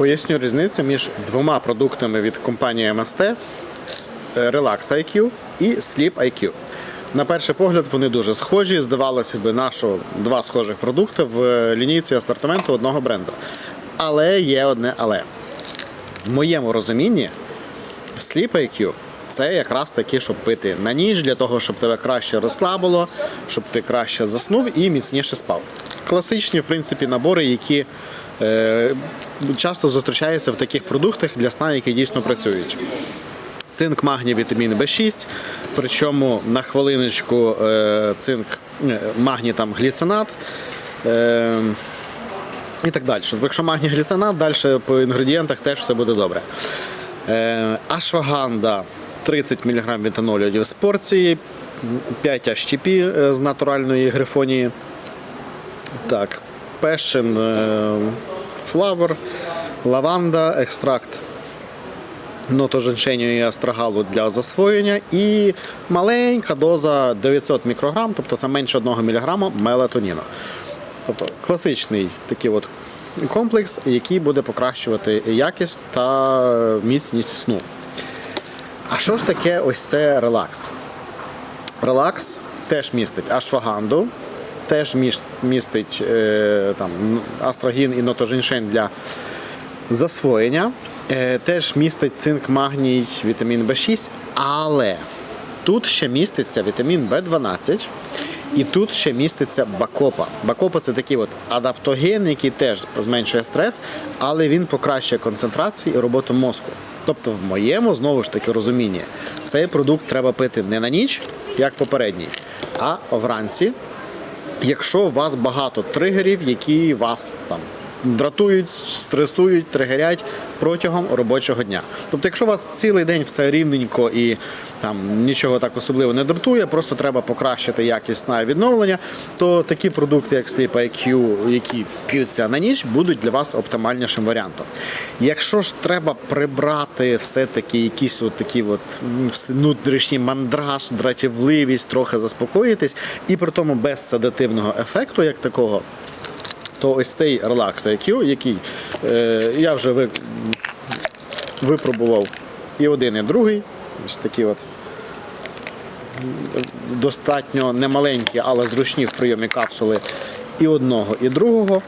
поясню різницю між двома продуктами від компанії MST е, Relax IQ і Sleep IQ. На перший погляд вони дуже схожі. Здавалося б, на що два схожих продукти в е, лінійці асортименту одного бренду. Але є одне але. В моєму розумінні Sleep IQ це якраз таки, щоб пити на ніч, для того, щоб тебе краще розслабило, щоб ти краще заснув і міцніше спав. Класичні, в принципі, набори, які е, часто зустрічаються в таких продуктах для сна, які дійсно працюють. Цинк, магній, вітамін В6, причому на хвилиночку е, цинк, е, магній там гліцинат. І так далі. Тобто, Якщо магній гліцинат, далі по інгредієнтах теж все буде добре. Ашваганда 30 мг вітанолю з порції, 5 HTP з натуральної грифонії. Так, пешен флавор, лаванда, екстракт нотоженшеню і астрагалу для засвоєння і маленька доза 900 мікрограм, тобто це менше 1 мг мелатоніну. Тобто класичний такий от комплекс, який буде покращувати якість та міцність сну. А що ж таке ось це релакс? Релакс теж містить ашваганду, теж містить е, там, астрагін і нотоженшень для засвоєння. Е, теж містить цинк, магній, вітамін В6, але тут ще міститься вітамін В12. І тут ще міститься бакопа. Бакопа це такий от адаптоген, який теж зменшує стрес, але він покращує концентрацію і роботу мозку. Тобто, в моєму знову ж таки розумінні, цей продукт треба пити не на ніч, як попередній, а вранці, якщо у вас багато тригерів, які вас там дратують, стресують, тригерять протягом робочого дня. Тобто, якщо у вас цілий день все рівненько і там нічого так особливо не дратує, просто треба покращити якість сна і відновлення, то такі продукти, як Sleep IQ, які п'ються на ніч, будуть для вас оптимальнішим варіантом. Якщо ж треба прибрати все-таки якісь от такі от внутрішній мандраж, дратівливість, трохи заспокоїтись, і при тому без седативного ефекту, як такого, то ось цей Relax IQ, який е, я вже ви, випробував і один, і другий. Ось такі от достатньо немаленькі, але зручні в прийомі капсули і одного, і другого.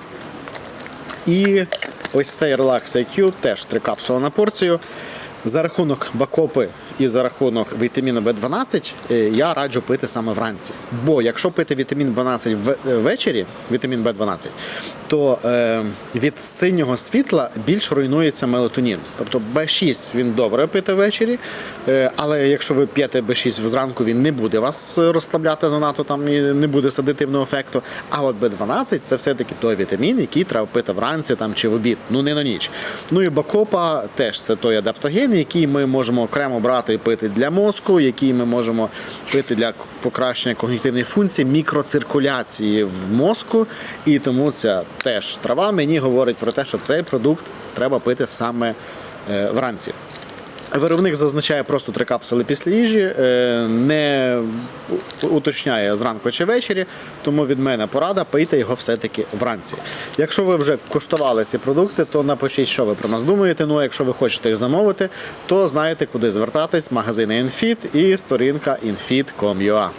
І ось цей Relax IQ теж три капсули на порцію. За рахунок бакопи і за рахунок вітаміну В12 е, я раджу пити саме вранці. Бо якщо пити вітамін В12 е, ввечері, вітамін В12, то е, від синього світла більш руйнується мелатонін. Тобто В6 він добре пити ввечері, але якщо ви п'єте В6 зранку, він не буде вас розслабляти занадто там і не буде седативного ефекту. А от В12 це все-таки той вітамін, який треба пити вранці там чи в обід, ну не на ніч. Ну і бакопа теж це той адаптоген, який ми можемо окремо брати і пити для мозку, який ми можемо пити для покращення когнітивної функції, мікроциркуляції в мозку. І тому ця теж трава мені говорить про те, що цей продукт треба пити саме е, вранці. Виробник зазначає просто три капсули після їжі, е, не уточняє зранку чи ввечері, тому від мене порада пийте його все-таки вранці. Якщо ви вже куштували ці продукти, то напишіть, що ви про нас думаєте. Ну а якщо ви хочете їх замовити, то знаєте, куди звертатись. Магазини Infit і сторінка infit.com.ua.